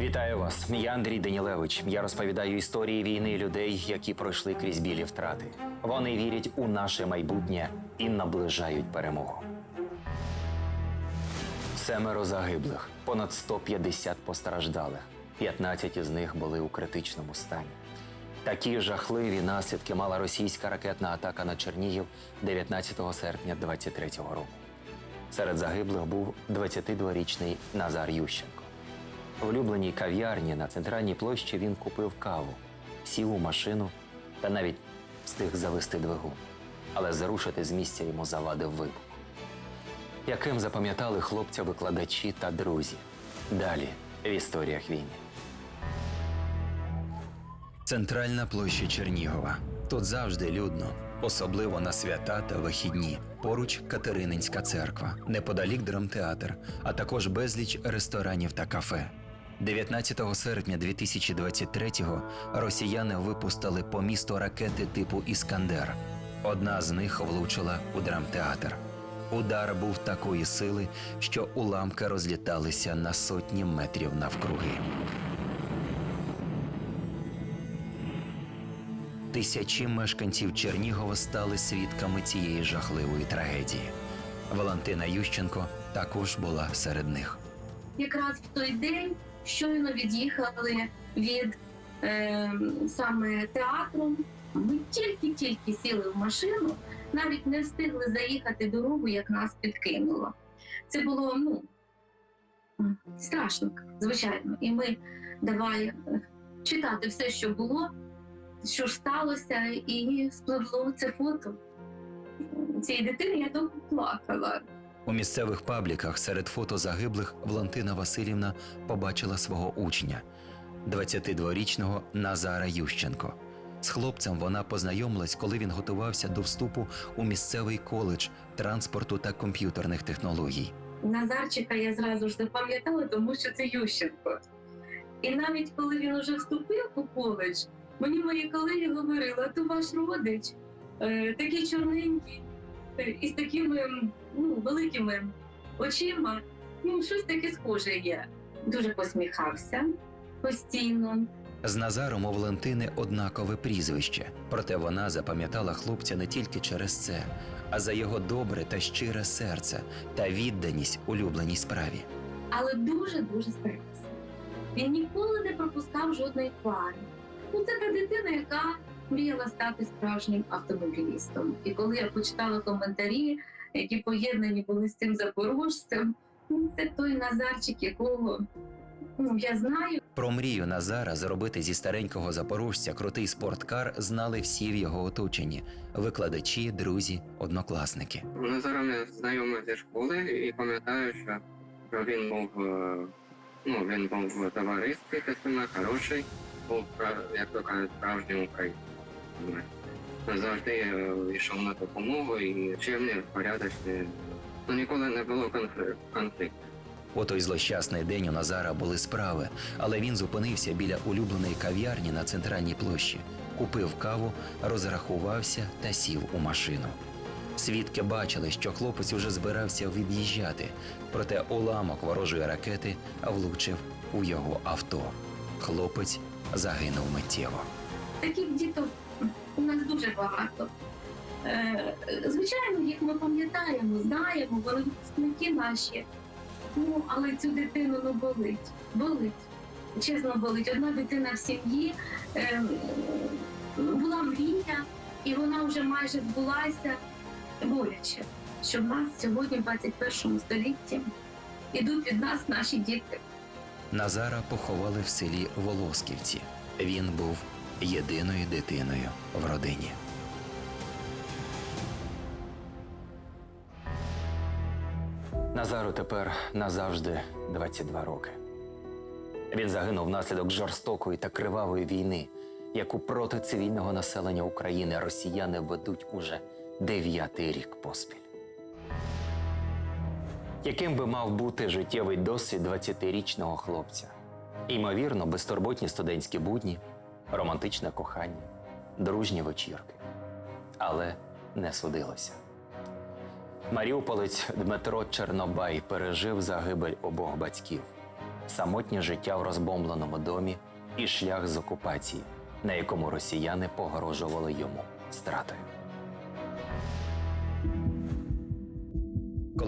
Вітаю вас. Я Андрій Данілевич. Я розповідаю історії війни людей, які пройшли крізь білі втрати. Вони вірять у наше майбутнє і наближають перемогу. Семеро загиблих, понад 150 постраждалих. 15 із них були у критичному стані. Такі жахливі наслідки мала російська ракетна атака на Чернігів 19 серпня 23-го року. Серед загиблих був 22-річний Назар Ющенко. В улюбленій кав'ярні на центральній площі він купив каву, сів у машину та навіть встиг завести двигун. Але зарушити з місця йому завадив вибух. Яким запам'ятали хлопця викладачі та друзі. Далі в історіях війни. Центральна площа Чернігова. Тут завжди людно, особливо на свята та вихідні. Поруч Катерининська церква, неподалік драмтеатр, а також безліч ресторанів та кафе. 19 серпня 2023-го росіяни випустили по місту ракети типу Іскандер. Одна з них влучила у драмтеатр. Удар був такої сили, що уламки розліталися на сотні метрів навкруги. Тисячі мешканців Чернігова стали свідками цієї жахливої трагедії. Валентина Ющенко також була серед них. якраз в той день щойно від'їхали від е, саме театру. Ми тільки-тільки сіли в машину, навіть не встигли заїхати дорогу, як нас підкинуло. Це було ну страшно, звичайно. І ми давай е, читати все, що було, що ж сталося, і спливло це фото цієї дитини. Я довго плакала. У місцевих пабліках серед фото загиблих Валентина Васильівна побачила свого учня, 22-річного Назара Ющенко. З хлопцем вона познайомилась, коли він готувався до вступу у місцевий коледж транспорту та комп'ютерних технологій. Назарчика я зразу ж запам'ятала, тому що це Ющенко. І навіть коли він уже вступив у коледж, мені мої колеги говорили, то ваш родич е, такий чорненький, е, із такими ну, великими очима, ну, щось таке схоже є. Дуже посміхався постійно. З Назаром у Валентини однакове прізвище, проте вона запам'ятала хлопця не тільки через це, а за його добре та щире серце та відданість улюбленій справі. але дуже-дуже старався. Він ніколи не пропускав жодної пари. Ну, це та дитина, яка мріяла стати справжнім автомобілістом. І коли я почитала коментарі, які поєднані були з цим запорожцем, ну, це той Назарчик, якого ну, я знаю. Про мрію Назара зробити зі старенького запорожця крутий спорткар знали всі в його оточенні: викладачі, друзі, однокласники. Назаром я знайомий зі школи і пам'ятаю, що він був, е, ну, він був товариський хороший, був, пра- як то кажуть, справжнім українцем. Завжди е, йшов на допомогу і чемний, порядочний. Ну, ніколи не було конфлікту. У той злощасний день у Назара були справи, але він зупинився біля улюбленої кав'ярні на центральній площі, купив каву, розрахувався та сів у машину. Свідки бачили, що хлопець уже збирався від'їжджати, проте уламок ворожої ракети влучив у його авто. Хлопець загинув миттєво. Таких діток дуже багато. Е, Звичайно, їх ми пам'ятаємо, знаємо, вони випускники наші. Ну, але цю дитину ну, болить. Болить. Чесно болить. Одна дитина в сім'ї е, була мрія, і вона вже майже збулася боляче. Що в нас сьогодні, в 21 столітті, ідуть від нас наші діти. Назара поховали в селі Волосківці. Він був єдиною дитиною в родині. Назару тепер назавжди 22 роки. Він загинув внаслідок жорстокої та кривавої війни, яку проти цивільного населення України росіяни ведуть уже дев'ятий рік поспіль. Яким би мав бути життєвий досвід 20-річного хлопця? Імовірно, безтурботні студентські будні, романтичне кохання, дружні вечірки. Але не судилося. Маріуполець Дмитро Чернобай пережив загибель обох батьків. самотнє життя в розбомбленому домі і шлях з окупації, на якому росіяни погрожували йому стратою.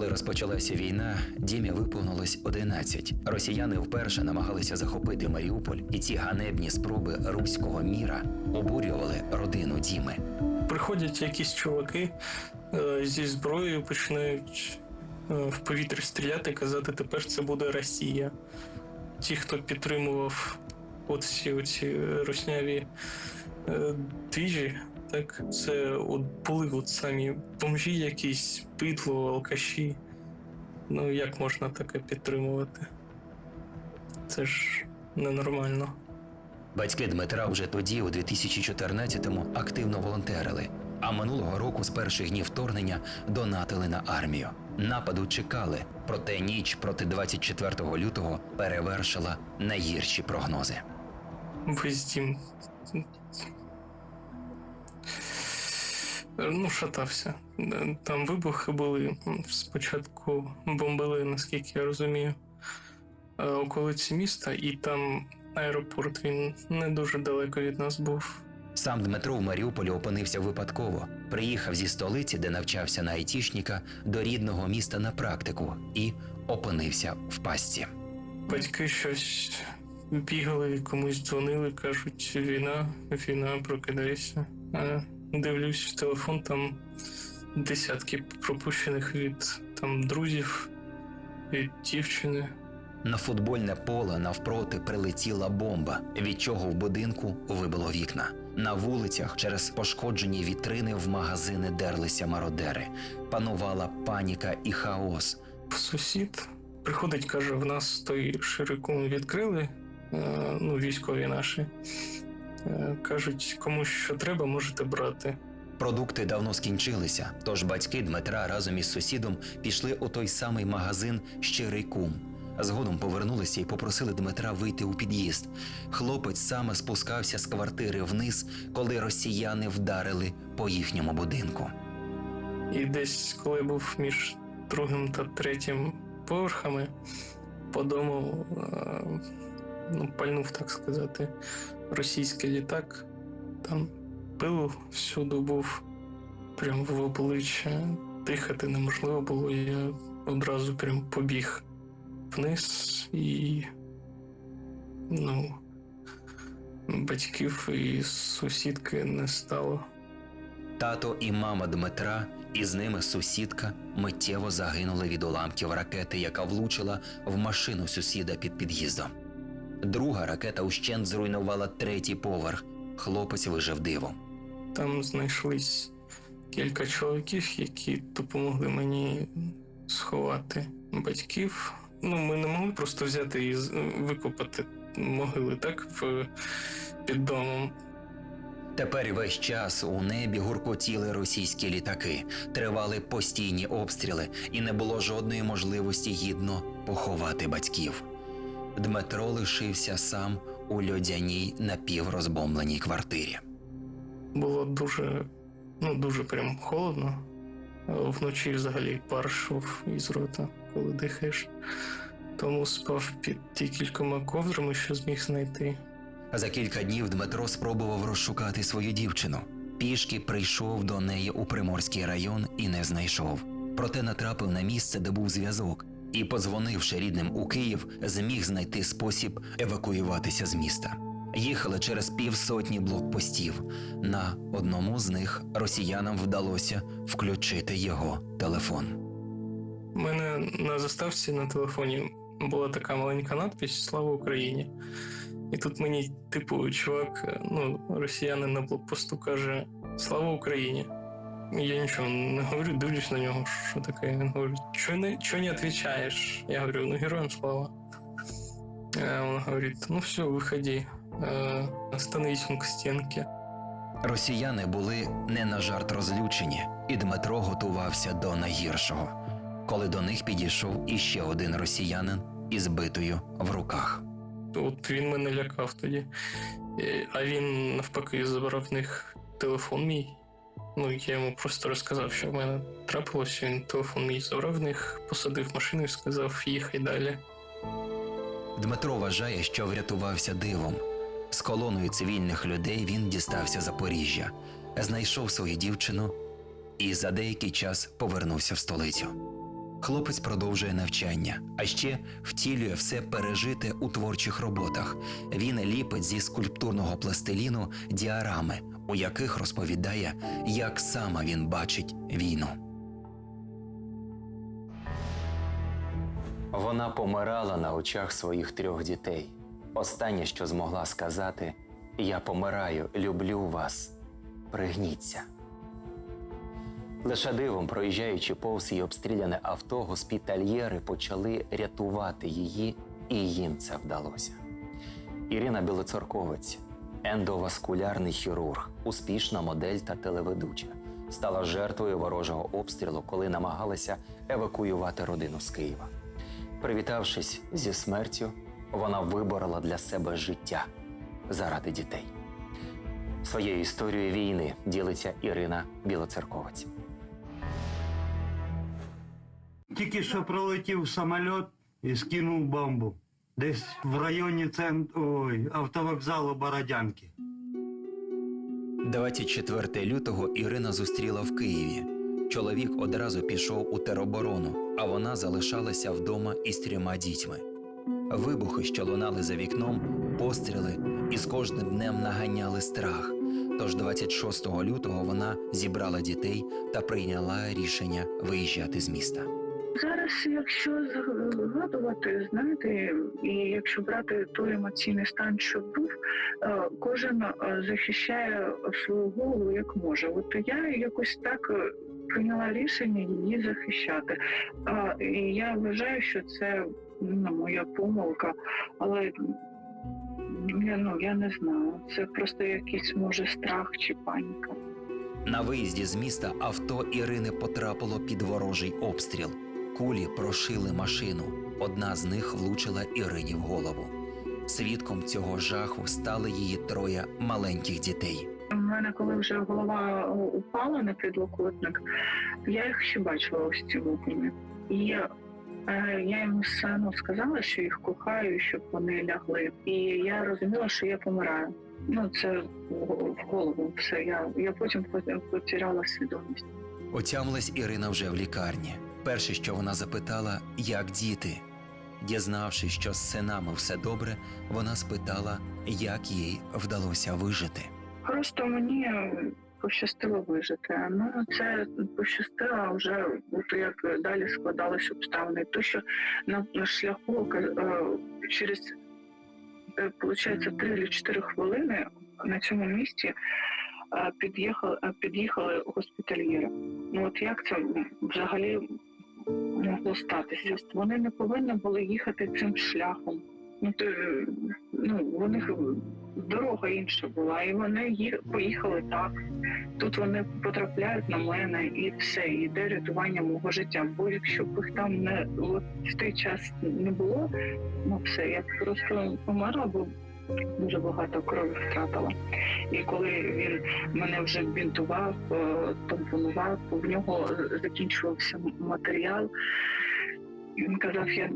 Коли розпочалася війна, Дімі виповнилось 11. Росіяни вперше намагалися захопити Маріуполь, і ці ганебні спроби руського міра обурювали родину Діми. Приходять якісь чуваки е, зі зброєю, починають е, в повітря стріляти казати, тепер це буде Росія. Ті, хто підтримував от всі оці русняві е, двіжі, так, це от були от самі бомжі якісь, бидло, алкаші. Ну як можна таке підтримувати? Це ж ненормально. Батьки Дмитра вже тоді, у 2014-му, активно волонтерили. А минулого року, з перших днів вторгнення, донатили на армію. Нападу чекали, проте ніч проти 24 лютого перевершила найгірші прогнози. Весь дім. Ну, шатався. Там вибухи були. Спочатку бомбили, наскільки я розумію, е, околиці міста, і там аеропорт він не дуже далеко від нас був. Сам Дмитро в Маріуполі опинився випадково. Приїхав зі столиці, де навчався на айтішника, до рідного міста на практику і опинився в пастці. Батьки щось бігали, комусь дзвонили, кажуть, війна, війна, прокидайся. Дивлюсь в телефон, там десятки пропущених від там друзів, від дівчини. На футбольне поле навпроти прилетіла бомба, від чого в будинку вибило вікна. На вулицях через пошкоджені вітрини в магазини дерлися мародери. Панувала паніка і хаос. Сусід приходить, каже: в нас той ширикун відкрили, е, ну, військові наші. Е, Кажуть, кому що треба, можете брати. Продукти давно скінчилися, тож батьки Дмитра разом із сусідом пішли у той самий магазин Щирий кум. Згодом повернулися і попросили Дмитра вийти у під'їзд. Хлопець саме спускався з квартири вниз, коли росіяни вдарили по їхньому будинку. І десь, коли був між другим та третім поверхами, по дому е, ну, пальнув, так сказати, російський літак. Там пил всюди був, прям в обличчя. Дихати неможливо було. Я одразу прям побіг вниз і ну, батьків і сусідки не стало. Тато і мама Дмитра, і з ними сусідка миттєво загинули від уламків ракети, яка влучила в машину сусіда під під'їздом. Друга ракета ущент зруйнувала третій поверх. Хлопець вижив дивом. Там знайшлись кілька чоловіків, які допомогли мені сховати батьків. Ну, ми не могли просто взяти і викопати могили так в під домом. Тепер весь час у небі гуркотіли російські літаки, тривали постійні обстріли, і не було жодної можливості гідно поховати батьків. Дмитро лишився сам у льодяній напіврозбомленій квартирі. Було дуже, ну дуже прям холодно. Вночі взагалі пар йшов із рота, коли дихаєш. Тому спав під ті кількома ковдрами, що зміг знайти. За кілька днів Дмитро спробував розшукати свою дівчину. Пішки прийшов до неї у Приморський район і не знайшов. Проте натрапив на місце, де був зв'язок, і, подзвонивши рідним у Київ, зміг знайти спосіб евакуюватися з міста. Їхали через півсотні блокпостів. На одному з них росіянам вдалося включити його телефон. Мене на заставці на телефоні була така маленька надпись Слава Україні. І тут мені, типу, чувак, ну, росіянин на блокпосту каже Слава Україні. Я нічого не говорю, дивлюсь на нього, що таке. Він говорить, чого не, чого не відповідаєш? Я говорю, ну героям слава. А он говорит, ну все, выходи, э, остановись к стенке. Росіяни були не на жарт розлючені, і Дмитро готувався до найгіршого, коли до них підійшов іще один росіянин із битою в руках. От він мене лякав тоді. Е, А він навпаки забрав в них телефон мій. Ну, я йому просто розказав, що в мене трапилося. Він телефон мій забрав в них, посадив машину і сказав, їхай далі. Дмитро вважає, що врятувався дивом. З колоною цивільних людей він дістався Запоріжжя, знайшов свою дівчину і за деякий час повернувся в столицю. Хлопець продовжує навчання, а ще втілює все пережите у творчих роботах. Він ліпить зі скульптурного пластиліну діарами, у яких розповідає, як саме він бачить війну. Вона помирала на очах своїх трьох дітей. Останнє, що змогла сказати: Я помираю, люблю вас. Пригніться. Лише дивом, проїжджаючи повз її обстріляне авто, госпітальєри почали рятувати її, і їм це вдалося. Ірина Білоцерковець, ендоваскулярний хірург, успішна модель та телеведуча, стала жертвою ворожого обстрілу, коли намагалася евакуювати родину з Києва. Привітавшись зі смертю, вона виборола для себе життя заради дітей. Своєю історією війни ділиться Ірина Білоцерковець. Тільки що пролетів самоліт і скинув бомбу. Десь в районі цент... Ой, автовокзалу Бородянки. 24 лютого Ірина зустріла в Києві. Чоловік одразу пішов у тероборону, а вона залишалася вдома із трьома дітьми. Вибухи, що лунали за вікном, постріли і з кожним днем наганяли страх. Тож 26 лютого вона зібрала дітей та прийняла рішення виїжджати з міста. Зараз, якщо згадувати, знаєте, і якщо брати той емоційний стан, що був, е, кожен е, захищає свою голову як може. От я якось так е, прийняла рішення її захищати. І я вважаю, що це ну, моя помилка, але я, ну, я не знаю. Це просто якийсь може страх чи паніка. На виїзді з міста авто Ірини потрапило під ворожий обстріл. Кулі прошили машину. Одна з них влучила Ірині в голову. Свідком цього жаху стали її троє маленьких дітей. У мене, коли вже голова упала на підлокотник, я їх ще бачила ось ці вогні. І е, я йому сину сказала, що їх кохаю, щоб вони лягли. І я розуміла, що я помираю. Ну, це в голову все. Я, я потім пот- потеряла свідомість. Отямилась Ірина вже в лікарні. Перше, що вона запитала, як діти. Дізнавшись, що з синами все добре, вона спитала, як їй вдалося вижити. Просто мені пощастило вижити. Ну це пощастило вже от як далі складались обставини. То, що на, на шляху е, через е, получається 3 чи 4 хвилини на цьому місці е, під'їхали, під'їхали госпітальєри. Ну от як це взагалі могло статися? Вони не повинні були їхати цим шляхом. Ну, то, ну, них дорога інша була, і вони їх поїхали так. Тут вони потрапляють на мене, і все, і йде рятування мого життя. Бо якщо б їх там не от в той час не було, ну все, я просто померла, бо дуже багато крові втратила. І коли він мене вже бінтував, е, тампонував, в нього закінчувався матеріал. Він казав, я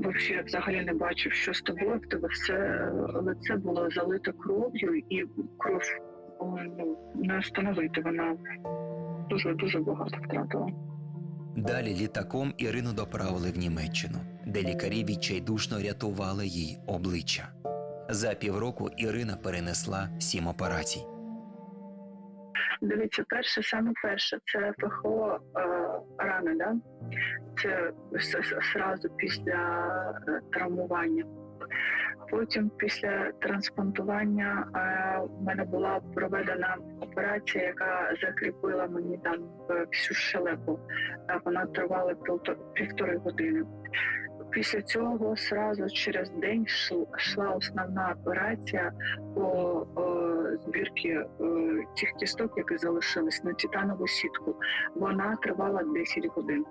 взагалі не бачив, що з тобою, в тебе все лице було залито кров'ю, і кров ну, не остановити. Вона дуже дуже багато втратила. Далі літаком Ірину доправили в Німеччину, де лікарі відчайдушно рятували їй обличчя. За півроку Ірина перенесла сім операцій. Дивіться, перше, саме перше, це ПХО е, рани, да? це с- після е, травмування. Потім після трансплантування е, в мене була проведена операція, яка закріпила мені там е, всю щелепу. Е, Вона тривала півто- півтори години. Після цього сразу через день йшла основна операція по е, збірці е, тих кісток, які залишились на титанову сітку. Вона тривала 10 годин.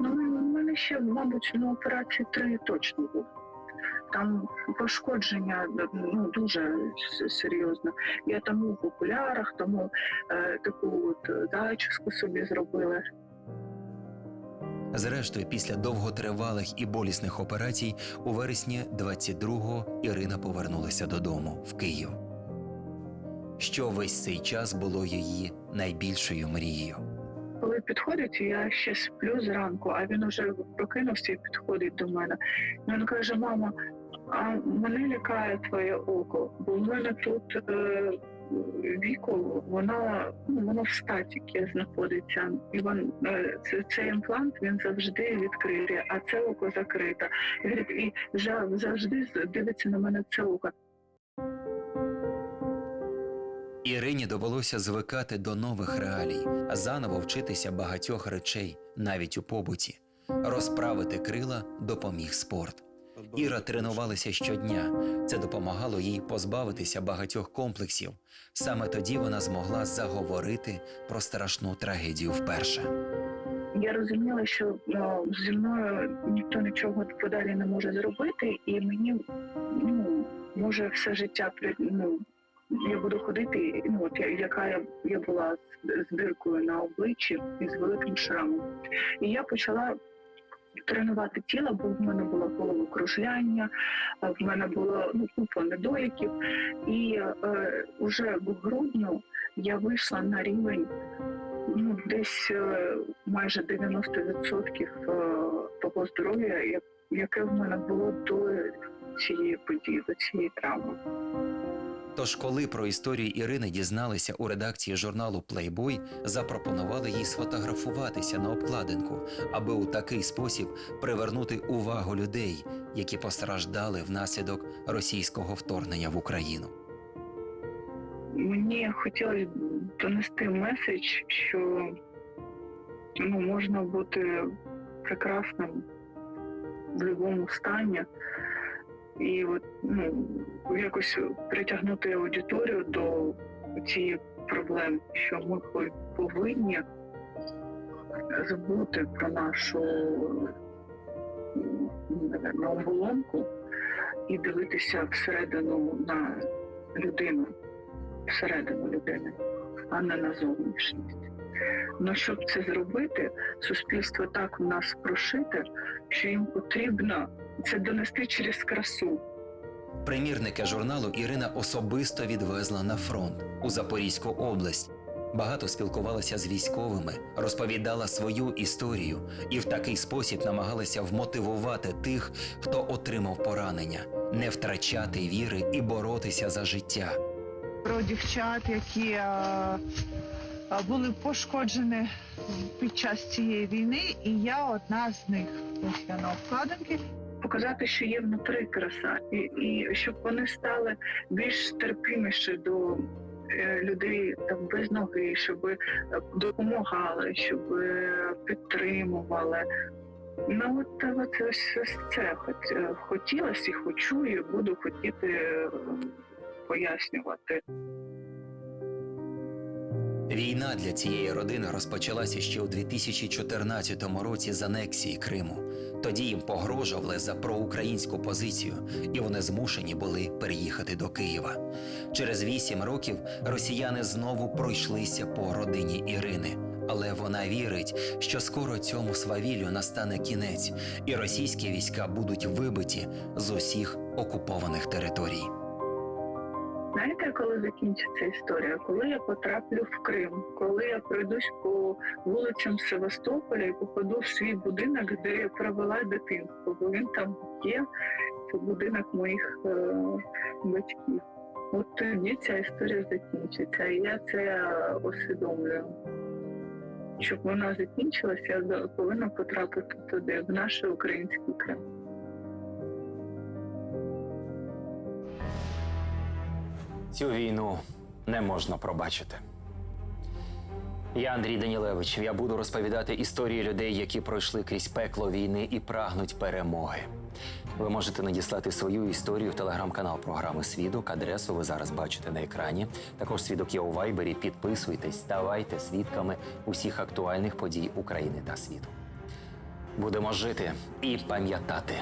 Ну, у мене ще, мабуть, на операції три точно було. Там пошкодження ну, дуже серйозно. Я тому в окулярах, тому е, таку от зачіску собі зробила. Зрештою, після довготривалих і болісних операцій, у вересні 22-го Ірина повернулася додому в Київ. Що весь цей час було її найбільшою мрією. Коли підходить, я ще сплю зранку, а він уже прокинувся і підходить до мене. Він каже: мама, а мене лякає твоє око, бо в мене тут е, віко, вона ну, воно в статіки знаходиться. І він, е, це, цей імплант він завжди відкритий, а це око закрите. І, завжди дивиться на мене це око. Ірині довелося звикати до нових реалій, заново вчитися багатьох речей, навіть у побуті. Розправити крила допоміг спорт. Іра тренувалася щодня. Це допомагало їй позбавитися багатьох комплексів. Саме тоді вона змогла заговорити про страшну трагедію вперше. Я розуміла, що ну, зі мною ніхто нічого подалі не може зробити, і мені ну може все життя ну, я буду ходити, ну от я, яка я, я була з, з диркою на обличчі і з великим шрамом. І я почала тренувати тіло, бо в мене було головокружляння, в мене було ну, купа недоїків. І е, уже в грудню я вийшла на рівень ну, десь е, майже 90% е, того здоров'я, яке в мене було до цієї події, до цієї травми. Тож, коли про історію Ірини дізналися у редакції журналу Playboy, запропонували їй сфотографуватися на обкладинку, аби у такий спосіб привернути увагу людей, які постраждали внаслідок російського вторгнення в Україну. Мені хотілося донести меседж, що ну, можна бути прекрасним в будь-якому стані. І от, ну, якось притягнути аудиторію до цієї проблеми, що ми повинні забути про нашу наверно, оболонку і дивитися всередину на людину всередину людини, а не на зовнішність. Ну, щоб це зробити, суспільство так в нас прошите, що їм потрібно це донести через красу. Примірники журналу Ірина особисто відвезла на фронт у Запорізьку область. Багато спілкувалася з військовими, розповідала свою історію і в такий спосіб намагалася вмотивувати тих, хто отримав поранення, не втрачати віри і боротися за життя. про дівчат, які е, е, були пошкоджені під час цієї війни, і я одна з них. Ось я на обкладинки. Показати, що є внутри краса, і, і щоб вони стали більш терпіміші до е, людей там без ноги, щоб е, допомагали, щоб е, підтримували. Ну от, от ось, це хотілося хочу, і буду хотіти пояснювати. Війна для цієї родини розпочалася ще у 2014 році з анексії Криму. Тоді їм погрожували за проукраїнську позицію, і вони змушені були переїхати до Києва. Через вісім років росіяни знову пройшлися по родині Ірини. Але вона вірить, що скоро цьому свавіллю настане кінець, і російські війська будуть вибиті з усіх окупованих територій. Знаєте, коли закінчиться історія? Коли я потраплю в Крим, коли я пройдусь по вулицям Севастополя і попаду в свій будинок, де я провела дитинство, бо він там є, це будинок моїх е, батьків. От тоді ця історія закінчиться, і я це усвідомлюю. Щоб вона закінчилася, я повинна потрапити туди, в наш український Крим. Цю війну не можна пробачити. Я Андрій Данілевич. Я буду розповідати історії людей, які пройшли крізь пекло війни і прагнуть перемоги. Ви можете надіслати свою історію в телеграм-канал програми Свідок. Адресу ви зараз бачите на екрані. Також свідок є у Вайбері. Підписуйтесь, ставайте свідками усіх актуальних подій України та світу. Будемо жити і пам'ятати.